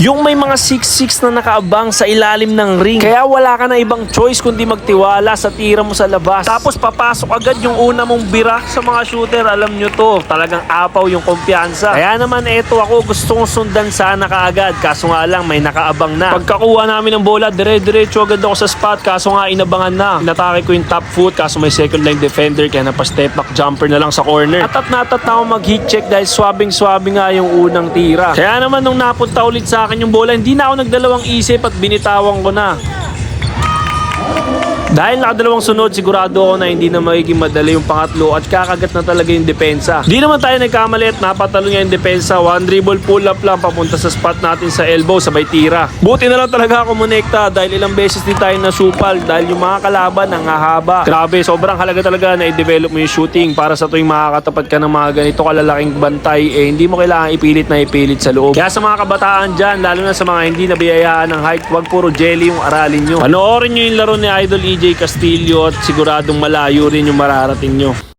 Yung may mga 6-6 na nakaabang sa ilalim ng ring. Kaya wala ka na ibang choice kundi magtiwala sa tira mo sa labas. Tapos papasok agad yung una mong bira sa mga shooter. Alam nyo to, talagang apaw yung kumpiyansa. Kaya naman eto ako gusto kong sundan sana kaagad. Kaso nga lang may nakaabang na. Pagkakuha namin ng bola, dire-diretso agad ako sa spot. Kaso nga inabangan na. Inatake ko yung top foot. Kaso may second line defender. Kaya napa-step back jumper na lang sa corner. Atat na atat na ako mag-heat check dahil swabing-swabe nga yung unang tira. Kaya naman nung napunta ulit sa akin yung bola, hindi na ako nagdalawang isip at binitawan ko na. Dahil nakadalawang sunod, sigurado ako na hindi na magiging madali yung pangatlo at kakagat na talaga yung depensa. Di naman tayo nagkamali at napatalo niya yung depensa. One dribble pull up lang papunta sa spot natin sa elbow, sabay tira. Buti na lang talaga ako monekta dahil ilang beses din tayo nasupal dahil yung mga kalaban ang hahaba. Grabe, sobrang halaga talaga na i-develop mo yung shooting para sa tuwing makakatapat ka ng mga ganito kalalaking bantay, eh hindi mo kailangan ipilit na ipilit sa loob. Kaya sa mga kabataan dyan, lalo na sa mga hindi nabiyayaan ng height, wag puro jelly yung aralin nyo. Panoorin nyo yung laro ni Idol EJ Castillo at siguradong malayo rin yung mararating nyo.